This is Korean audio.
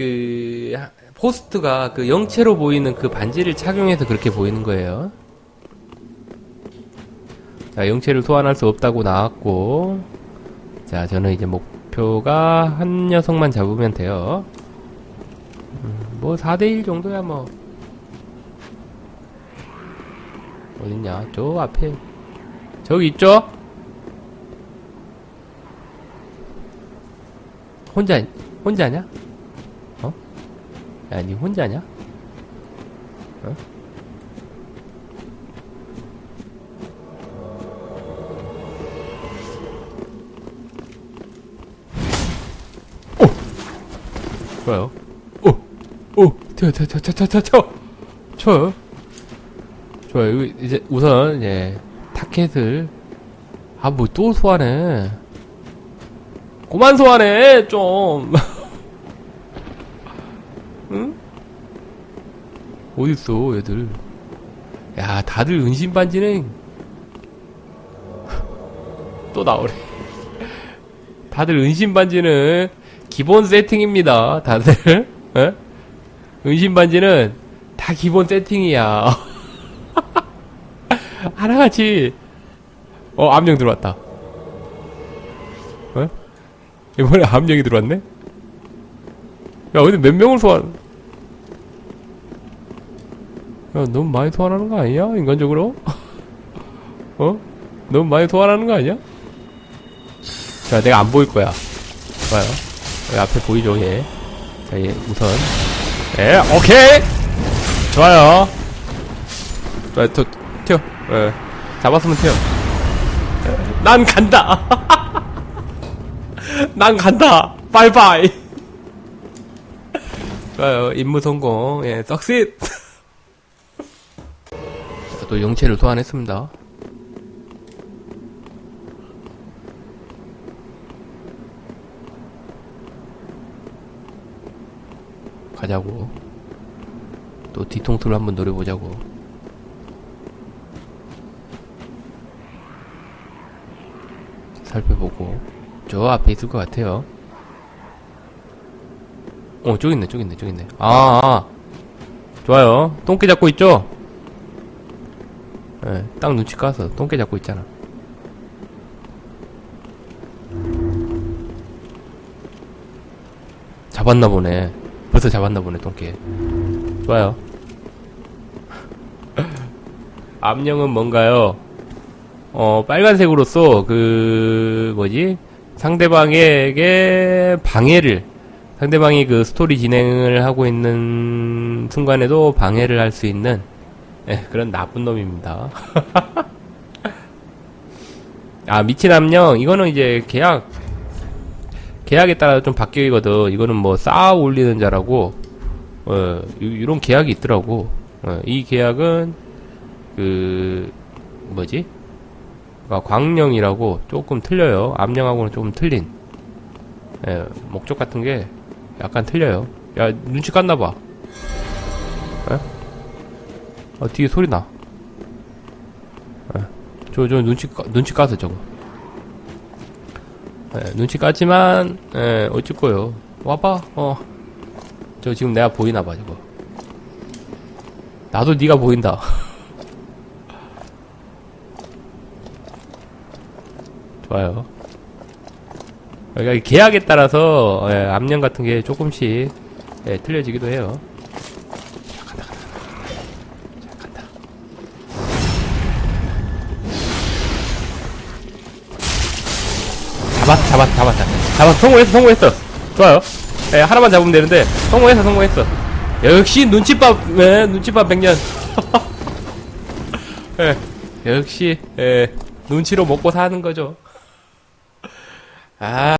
그 포스트가 그 영체로 보이는 그 반지를 착용해서 그렇게 보이는 거예요. 자, 영체를 소환할 수 없다고 나왔고, 자, 저는 이제 목표가 한 녀석만 잡으면 돼요. 음, 뭐 4대1 정도야 뭐. 어딨냐? 저 앞에. 저기 있죠? 혼자, 혼자냐? 어? 야, 니 혼자냐? 어? 오! 좋아요. 오! 오! 튀어, 튀어, 튀어, 튀어! 쳐요. 좋아요. 이제 우선, 이제, 타켓을, 아, 뭐 또 소환해. 그만 소환해, 좀. 어딨어, 얘들. 야, 다들 은신반지는, 또 나오래. 다들 은신반지는, 기본 세팅입니다, 다들. 에? 은신반지는, 다 기본 세팅이야. 하나같이, 어, 암령 들어왔다. 어? 이번에 암령이 들어왔네? 야, 근데 몇 명을 소환, 야, 너무 많이 소환하는 거 아니야? 인간적으로? 어? 너무 많이 소환하는 거 아니야? 자, 내가 안 보일 거야. 좋아요. 여기 앞에 보이죠, 얘. 자, 얘, 우선. 예, 오케이! 좋아요. 좋아요, 저, 튀어. 예. 잡았으면 튀어. 난 간다! 난 간다! 바이바이! 좋아요, 임무 성공. 예, 썩싯! 자, 또 영체를 소환했습니다. 가자고. 또 뒤통수를 한번 노려보자고. 살펴보고. 저 앞에 있을 것 같아요. 어, 저기 있네, 저기 있네, 저기 있네. 아, 아. 좋아요. 똥개 잡고 있죠? 예, 딱 눈치 까서 똥개 잡고 있잖아. 잡았나 보네. 벌써 잡았나 보네, 똥개. 좋아요. 암령은 뭔가요? 어, 빨간색으로써, 그, 뭐지? 상대방에게 방해를, 상대방이 그 스토리 진행을 하고 있는 순간에도 방해를 할 수 있는, 예, 그런 나쁜 놈입니다. 아, 미친 암령, 이거는 이제 계약, 계약에 따라 좀 바뀌거든. 이거는 뭐 쌓아 올리는 자라고, 어, 이- 이런 계약이 있더라고. 어, 이 계약은, 그, 뭐지? 아, 광령이라고 조금 틀려요. 암령하고는 조금 틀린. 예, 목적 같은 게 약간 틀려요. 야, 눈치 깠나봐. 예? 어, 뒤에 소리 나. 예. 저, 저, 눈치, 까, 눈치 까서 저거. 예, 눈치 깠지만, 예, 어쩔 거요. 와봐, 어. 저 지금 내가 보이나 봐, 저거. 나도 네가 보인다. 좋아요. 그러니까 계약에 따라서 예, 암령 같은 게 조금씩 예, 틀려지기도 해요. 잡았, 잡았, 잡았다. 잡았, 성공했어, 성공했어. 좋아요. 예, 하나만 잡으면 되는데 성공했어, 성공했어. 역시 눈치밥, 예, 눈치밥 백년. 예, 역시 예, 눈치로 먹고 사는 거죠. 아.